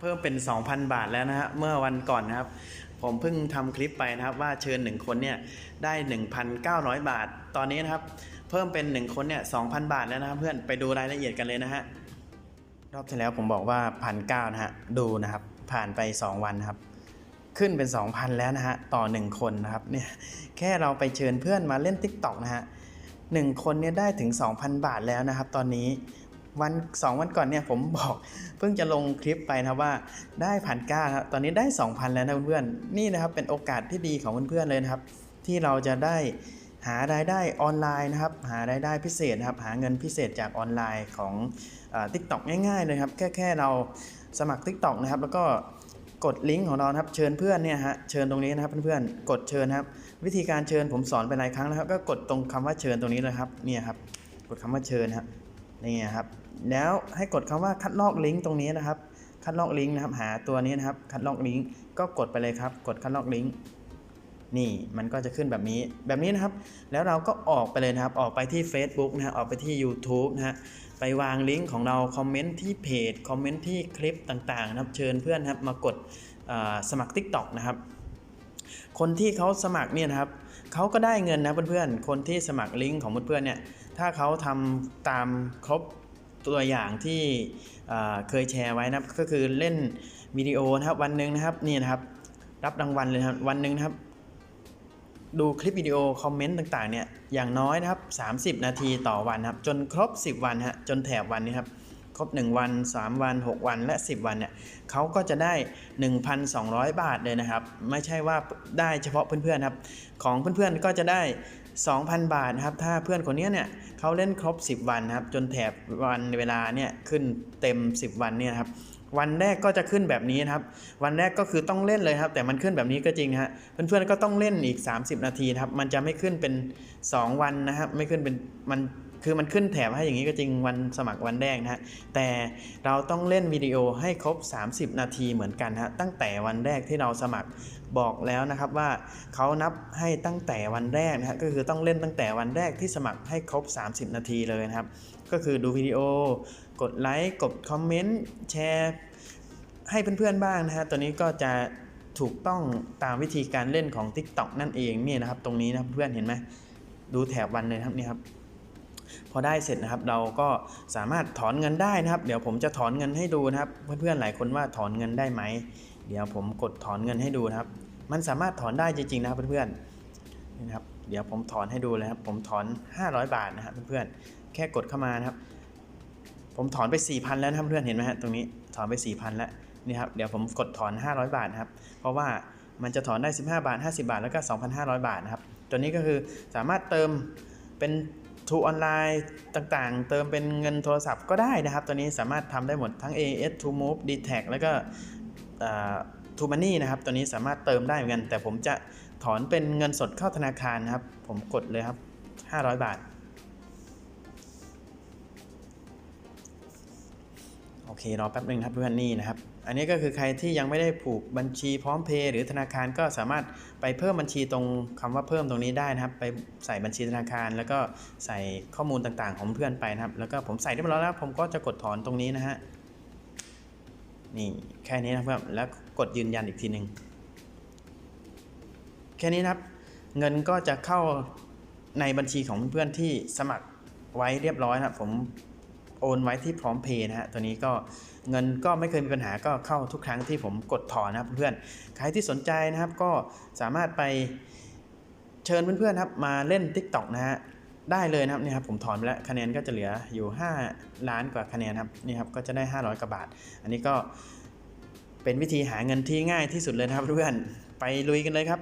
เพิ่มเป็น 2,000 บาทแล้วนะฮะเมื่อวันก่อนนะครับ ผมเพิ่งทำคลิปไปนะครับว่าเชิญ 1 คนเนี่ยได้ 1,900 บาท ตอนนี้นะครับ เพิ่มเป็น 1 คนเนี่ย2,000 บาทแล้วนะครับเพื่อนไปดูรายละเอียดกันเลยนะฮะรอบที่แล้วผมบอกว่าพันเก้านะฮะดูนะครับ ผ่านไป 2 วันครับ ขึ้นเป็น 2,000 แล้วนะฮะต่อ 1 คนนะครับเนี่ยแค่เราไปเชิญเพื่อนมาเล่น TikTok นะฮะหนึ่งคนเนี่ยได้ถึง 2,000 บาทแล้วนะครับ ตอนนี้ วัน2วันก่อนเนี่ยผมบอกเพิ่งจะลงคลิปไปนะว่าได้พันก้าครับตอนนี้ได้ 2,000 แล้วนะเพื่อนๆนี่นะครับเป็นโอกาสที่ดีของเพื่อนๆเลยนะครับ ที่เราจะได้หารายได้ออนไลน์นะครับ หารายได้พิเศษนะครับ หาเงินพิเศษจากออนไลน์ของทิกตอกง่ายๆเลยครับ แค่แค่เราสมัคร TikTok นะครับ แล้วก็กดลิงก์ของเราครับเชิญเพื่อนเนี่ยฮะเชิญตรงนี้นะครับเพื่อนๆกดเชิญครับ วิธีการเชิญผมสอนไปหลายครั้งนะครับก็กดตรงคำว่าเชิญตรงนี้เลยครับเนี่ยครับกดคำว่าเชิญครับ นี่ครับ แล้วให้กดคำว่าคัดลอกลิงก์ตรงนี้นะครับ คัดลอกลิงก์นะครับ หาตัวนี้นะครับ คัดลอกลิงก์ก็กดไปเลยครับ กดคัดลอกลิงก์นี่มันก็จะขึ้นแบบนี้แบบนี้นะครับ แล้วเราก็ออกไปเลยนะครับ ออกไปที่ Facebook นะฮะออกไปที่ YouTube นะฮะไปวางลิงก์ของเราคอมเมนต์ที่เพจคอมเมนต์ที่คลิปต่างๆ นะครับ เชิญเพื่อนครับมากดสมัคร TikTok นะครับ คนที่เขาสมัครเนี่ยนะครับ เขาก็ได้เงินนะเพื่อนๆ คนที่สมัครลิงก์ของเพื่อนๆเนี่ย ถ้าเขาทำตามครบตัวอย่างที่เคยแชร์ไว้นะก็คือเล่นวิดีโอนะครับวันหนึ่งนะครับนี่นะครับ รับรางวัลเลยครับวันหนึ่งนะครับ ดูคลิปวิดีโอคอมเมนต์ต่างๆเนี่ยอย่างน้อยนะครับ 30 นาทีต่อวันครับ จนครบ 10 วันฮะจนแถบวันนี้ครับ ครบ 1 วัน 3 วัน 6 วันและ 10 วันเนี่ยเขาก็จะได้ 1,200 บาทเลยนะครับ ไม่ใช่ว่าได้เฉพาะเพื่อนๆครับ ของเพื่อนๆก็จะได้ 2,000 บาทนะครับ ถ้าเพื่อนคนนี้เนี่ยเขาเล่นครบ 10 วันนะครับ จนแถบวันเวลาเนี่ยขึ้นเต็ม 10 วันเนี่ยครับวันแรกก็จะขึ้นแบบนี้นะครับ วันแรกก็คือต้องเล่นเลยครับ แต่มันขึ้นแบบนี้ก็จริงฮะ เพื่อนๆก็ต้องเล่นอีก 30 นาทีนะครับ มันจะไม่ขึ้นเป็น 2 วันนะครับ ไม่ขึ้นเป็น มัน คือมันขึ้นแถบให้อย่างนี้ก็จริงวันสมัครวันแรกนะฮะแต่เราต้องเล่นวิดีโอให้ครบ 30 นาทีเหมือนกันฮะตั้งแต่วันแรกที่เราสมัครบอกแล้วนะครับว่าเขานับให้ตั้งแต่วันแรกนะฮะก็คือต้องเล่นตั้งแต่วันแรกที่สมัครให้ครบ 30 นาทีเลยนะครับ ก็คือดูวิดีโอ กดไลค์กดคอมเมนต์แชร์ให้เพื่อนๆบ้างนะฮะตัวนี้ก็จะถูกต้องตามวิธีการเล่นของ TikTok นั่นเองเนี่ยนะครับ ตรงนี้นะเพื่อนเห็นไหมดูแถบวันเลยครับนี่ครับ พอได้เสร็จนะครับ เราก็สามารถถอนเงินได้นะครับ เดี๋ยวผมจะถอนเงินให้ดูนะครับ เพื่อนๆหลายคนว่าถอนเงินได้ไหม เดี๋ยวผมกดถอนเงินให้ดูนะครับ มันสามารถถอนได้จริงๆนะครับเพื่อนๆนี่นะครับ เดี๋ยวผมถอนให้ดูเลยครับ ผมถอน 500 บาทนะครับเพื่อนๆ แค่กดเข้ามานะครับ ผมถอนไป 4,000 แล้วนะครับเพื่อนเห็นไหมฮะตรงนี้ถอนไป 4,000 แล้วนี่ครับ เดี๋ยวผมกดถอน 500 บาทนะครับ เพราะว่ามันจะถอนได้ 15 บาท 50 บาท แล้วก็ 2,500 บาทนะครับ ตัวนี้ก็คือสามารถเติมเป็น ทูออนไลน์ต่างๆ เติมเป็นเงินโทรศัพท์ก็ได้นะครับ ตัวนี้สามารถทำได้หมดทั้ง AS To Move d t a c แล้วก็ทูมันนี่นะครับ ตัวนี้สามารถเติมได้เหมือนกัน แต่ผมจะถอนเป็นเงินสดเข้าธนาคารนะครับ ผมกดเลยครับ 500 บาท โอเครอแป๊บหนึ่งครับเพื่อนนี่นะครับ อันนี้ก็คือใครที่ยังไม่ได้ผูกบัญชีพร้อมเพย์หรือธนาคารก็สามารถไปเพิ่มบัญชีตรงคำว่าเพิ่มตรงนี้ได้นะครับ ไปใส่บัญชีธนาคาร แล้วก็ใส่ข้อมูลต่างๆ ของเพื่อนไปนะครับ แล้วก็ผมใส่ได้หมดแล้วผมก็จะกดถอนตรงนี้นะฮะนี่แค่นี้นะครับแล้วกดยืนยันอีกทีหนึ่งแค่นี้นะครับ เงินก็จะเข้าในบัญชีของเพื่อนๆที่สมัครไว้เรียบร้อยนะครับผม โอนไว้ที่พร้อมเพย์นะฮะตัวนี้ก็เงินก็ไม่เคยมีปัญหาก็เข้าทุกครั้งที่ผมกดถอนนะครับเพื่อนๆใครที่สนใจนะครับก็สามารถไปเชิญเพื่อนๆครับมาเล่น TikTok นะฮะได้เลยนะครับนี่ครับผมถอนไปแล้วคะแนนก็จะเหลืออยู่ 5 ล้านกว่าคะแนนครับนี่ครับก็จะได้ 500กว่าบาท อันนี้ก็เป็นวิธีหาเงินที่ง่ายที่สุดเลยนะครับเพื่อนไปลุยกันเลยครับ